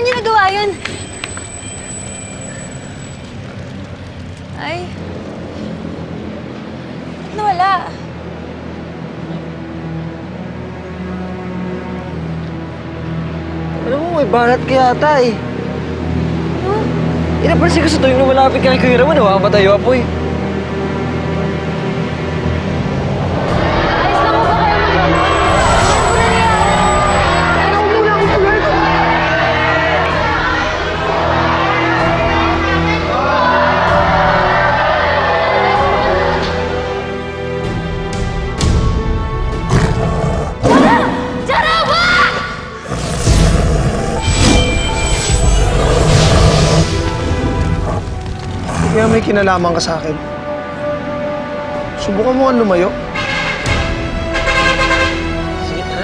niyo nagawa yun? Ay. Ba't nawala? Alam mo, may balat ka yata eh. Ano? Inapansin ko sa tuwing lumalapit ka kay Kuya Ramon, nawawatay yung apoy. Ayos kinalaman ka sa akin. Subukan mo nga lumayo. Sige.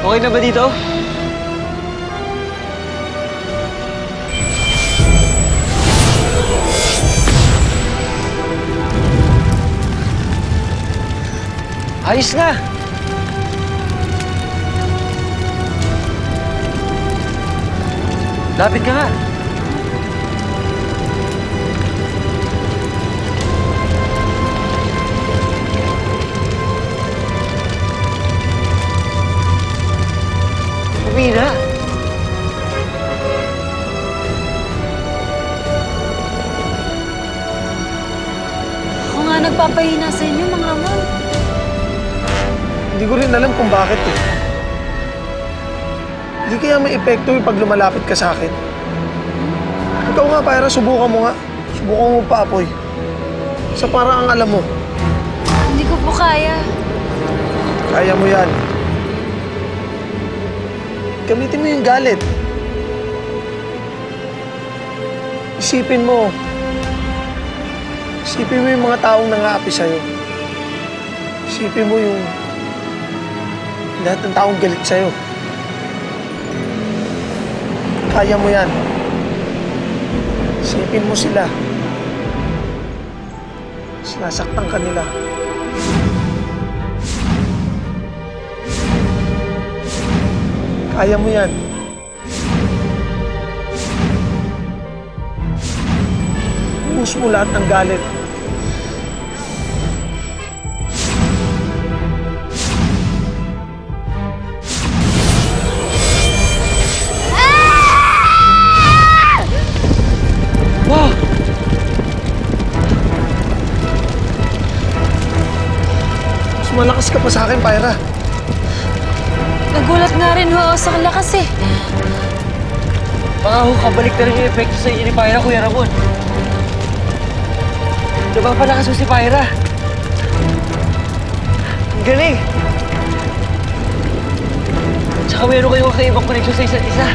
Okay na ba dito? Ayos na! Lapit ka nga. Umina. Ako nga nagpapahina sa inyo, Mang Ramon. Hindi ko rin alam kung bakit eh. Hindi kaya may epekto yung pag lumalapit ka sa akin. Ikaw nga, Pyra, subukan mo nga. Subukan mo paapoy. Sa parang ang alam mo, Hindi ko po kaya. kaya mo yan. Gamitin mo yung galit. Isipin mo. Isipin mo yung mga taong nangaapi sa'yo. Isipin mo yung lahat ng taong galit sa'yo. Kaya mo yan. Isipin mo sila. Sinasaktan ka nila. Kaya mo yan. Ubus mo lahat ng galit. Malakas ka pa sa akin, Pyra. Nagulat nga rin ho sa lakas eh. Baka ho, kabalik na rin yung epekto sa inyo ni Pyra, Kuya Ramon. Napapalakas mo si Pyra. Ang galing! Tsaka meron kayong kakaibang koneksyon sa isa't isa.